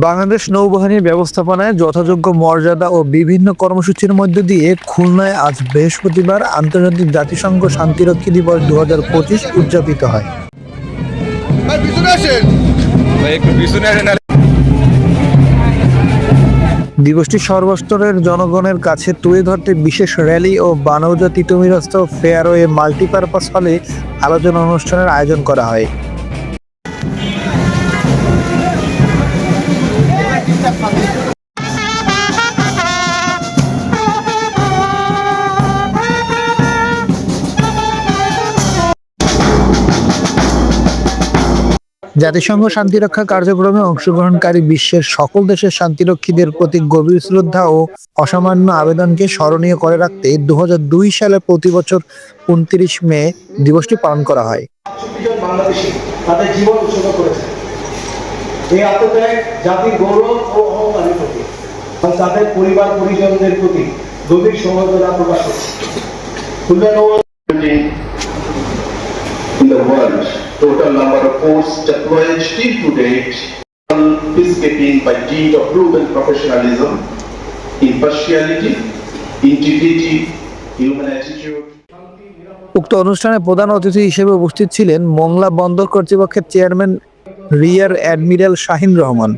বাংলাদেশ নৌবাহিনীর ব্যবস্থাপনায় যথাযোগ্য মর্যাদা ও বিভিন্ন কর্মসূচির মধ্য দিয়ে খুলনায় আজ বৃহস্পতিবার আন্তর্জাতিক জাতিসংঘ শান্তিরক্ষী দিবস দু হাজার পঁচিশ উদযাপিত হয়। দিবসটি সর্বস্তরের জনগণের কাছে তুলে ধরতে বিশেষ র্যালি ও বানৌজা তিতুমিরস্থ ফেয়ারওয়ে মাল্টিপারপাস হলে আলোচনা অনুষ্ঠানের আয়োজন করা হয়। জাতিসংঘ শান্তিরক্ষা কার্যক্রমে অংশগ্রহণকারী বিশ্বের সকল দেশের শান্তিরক্ষীদের প্রতি গভীর শ্রদ্ধা ও অসামান্য আবেদনকে স্মরণীয় করে রাখতে দু সালে প্রতি বছর উনত্রিশ মে দিবসটি পালন করা হয়। তাদের এই আত্মত্যাগ, জাতির গৌরব ও অহংকারের প্রতি তাদের পরিবার পরিজনদের প্রতি গভীর সমবেদনা প্রকাশ করছে খুলনা নৌ in the world. Total number of force deployed till to date. Peacekeeping by deed of proven professionalism, impartiality, integrity, human attitude. উক্ত অনুষ্ঠানে প্রধান অতিথি হিসেবে উপস্থিত ছিলেন মোংলা বন্দর কর্তৃপক্ষের chairman rear admiral Shahin Rahman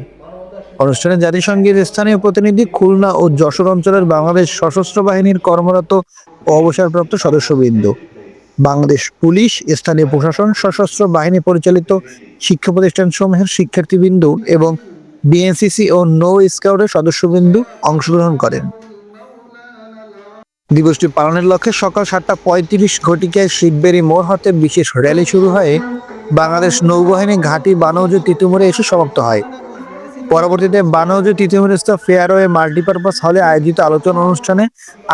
অনুষ্ঠানে জাতিসংঘের স্থানীয় প্রতিনিধি খুলনা ও যশোর অঞ্চলের বাংলাদেশ সশস্ত্র বাহিনীর কর্মরত ও অবসরপ্রাপ্ত সদস্যবৃন্দ বাংলাদেশ পুলিশ, স্থানীয় প্রশাসন, সশস্ত্র বাহিনী পরিচালিত শিক্ষা প্রতিষ্ঠানসমূহের শিক্ষার্থীবৃন্দ এবং বিএনসিসি ও নৌ স্কাউটের সদস্যবৃন্দ অংশগ্রহণ করেন। দিবসটি পালনের লক্ষ্যে সকাল সাতটা পঁয়ত্রিশ ঘটিকায় শিববেরি মোড় হতে বিশেষ র্যালি শুরু হয়ে বাংলাদেশ নৌবাহিনী ঘাঁটি বানৌজ তিতুমুরে এসে সমাপ্ত হয়। পরবর্তীতে বানৌজ তিতুমুরস্থ ফেয়ারওয়ে মাল্টিপারপাস হলে আয়োজিত আলোচনা অনুষ্ঠানে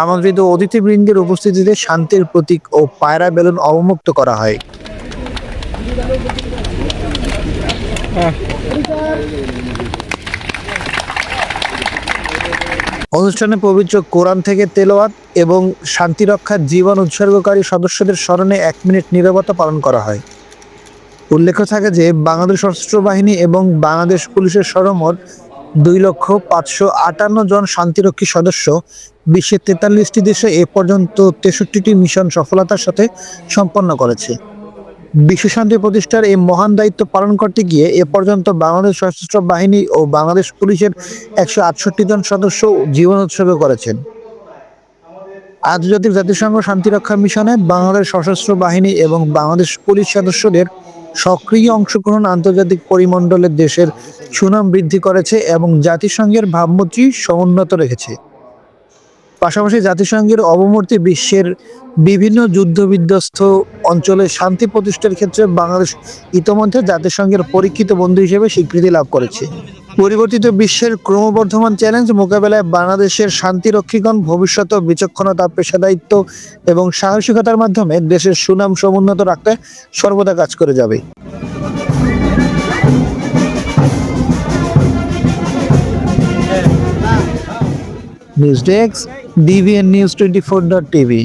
আমন্ত্রিত অতিথিবৃন্দের উপস্থিতিতে শান্তির প্রতীক ও পায়রা বেলুন অবমুক্ত করা হয়। অনুষ্ঠানে পবিত্র কোরআন থেকে তেলাওয়াত এবং শান্তিরক্ষার জীবন উৎসর্গকারী সদস্যদের স্মরণে এক মিনিট নীরবতা পালন করা হয়। উল্লেখ্য থাকে যে বাংলাদেশ সশস্ত্র বাহিনী এবং বাংলাদেশ পুলিশের সরমর দুই লক্ষ পাঁচশো আটান্ন জন শান্তিরক্ষী সদস্য বিশ্বের তেতাল্লিশটি দেশে এ পর্যন্ত তেষট্টিটি মিশন সফলতার সাথে সম্পন্ন করেছে। বিশ্বশান্তি প্রতিষ্ঠার এই মহান দায়িত্ব পালন করতে গিয়ে এ পর্যন্ত বাংলাদেশ সশস্ত্র বাহিনী ও বাংলাদেশ পুলিশের একশো আটষট্টি জন সদস্য জীবন উৎসর্গ করেছেন। আন্তর্জাতিক জাতিসংঘ শান্তিরক্ষা মিশনে বাংলাদেশ সশস্ত্র বাহিনী এবং বাংলাদেশ পুলিশ সদস্যদের সক্রিয় অংশগ্রহণ আন্তর্জাতিক পরিমণ্ডলের দেশের সুনাম বৃদ্ধি করেছে এবং জাতিসংঘের ভাবমূর্তি সমুন্নত রেখেছে। পাশাপাশি জাতিসংঘের অবমূর্তি বিশ্বের বিভিন্ন যুদ্ধবিধ্বস্ত অঞ্চলে শান্তি প্রতিষ্ঠার ক্ষেত্রে বাংলাদেশ ইতোমধ্যে জাতিসংঘের পরীক্ষিত বন্ধু হিসেবে স্বীকৃতি লাভ করেছে। পরিবর্তিত বিশ্বের ক্রমবর্ধমান চ্যালেঞ্জ মোকাবেলায় বাংলাদেশের শান্তিরক্ষীগণ ভবিষ্যৎ বিচক্ষণতা, পেশাদায়িত্ব এবং সাহসিকতার মাধ্যমে দেশের সুনাম সমুন্নত রাখতে সর্বদা কাজ করে যাবে। News desk DVN news twenty four dot TV